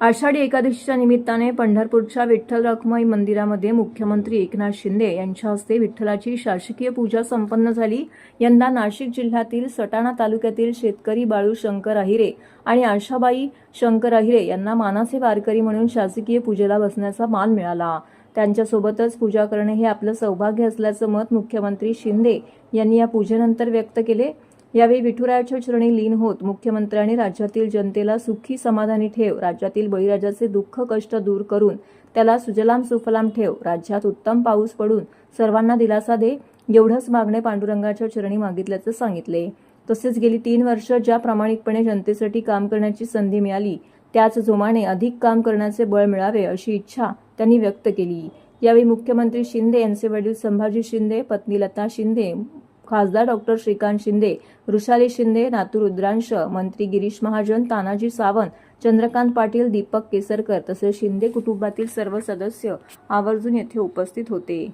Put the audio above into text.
आषाढी एकादशीच्या निमित्ताने पंढरपूरच्या विठ्ठल रखमाई मंदिरामध्ये मुख्यमंत्री एकनाथ शिंदे यांच्या हस्ते विठ्ठलाची शासकीय पूजा संपन्न झाली. यंदा नाशिक जिल्ह्यातील सटाणा तालुक्यातील शेतकरी बाळू शंकर अहिरे आणि आशाबाई शंकर अहिरे यांना मानाचे वारकरी म्हणून शासकीय पूजेला बसण्याचा मान मिळाला. त्यांच्यासोबतच पूजा करणे हे आपलं सौभाग्य असल्याचं मत मुख्यमंत्री शिंदे यांनी या पूजेनंतर व्यक्त केले. यावेळी विठुरायाच्या चरणी लीन होत मुख्यमंत्र्यांनी राज्यातील जनतेला सुखी समाधानी ठेव राज्यातील बळीराजाचे दुःख कष्ट दूर करून त्याला सुजलाम सुफलाम ठेव राज्यात उत्तम पाऊस पडून सर्वांना दिलासा दे एवढंच मागणे पांडुरंगाच्या चरणी मागितल्याचं सांगितले. तसेच गेली तीन वर्ष ज्या प्रामाणिकपणे जनतेसाठी काम करण्याची संधी मिळाली त्याच जोमाने अधिक काम करण्याचे बळ मिळावे अशी इच्छा त्यांनी व्यक्त केली. यावेळी मुख्यमंत्री शिंदे यांचे वडील संभाजी शिंदे पत्नी लता शिंदे खासदार डॉक्टर श्रीकांत शिंदे वृषाली शिंदे नातू रुद्रांश मंत्री गिरीश महाजन तानाजी सावंत चंद्रकांत पाटील दीपक केसरकर तसेच शिंदे कुटुंबातील सर्व सदस्य आवर्जून येथे उपस्थित होते.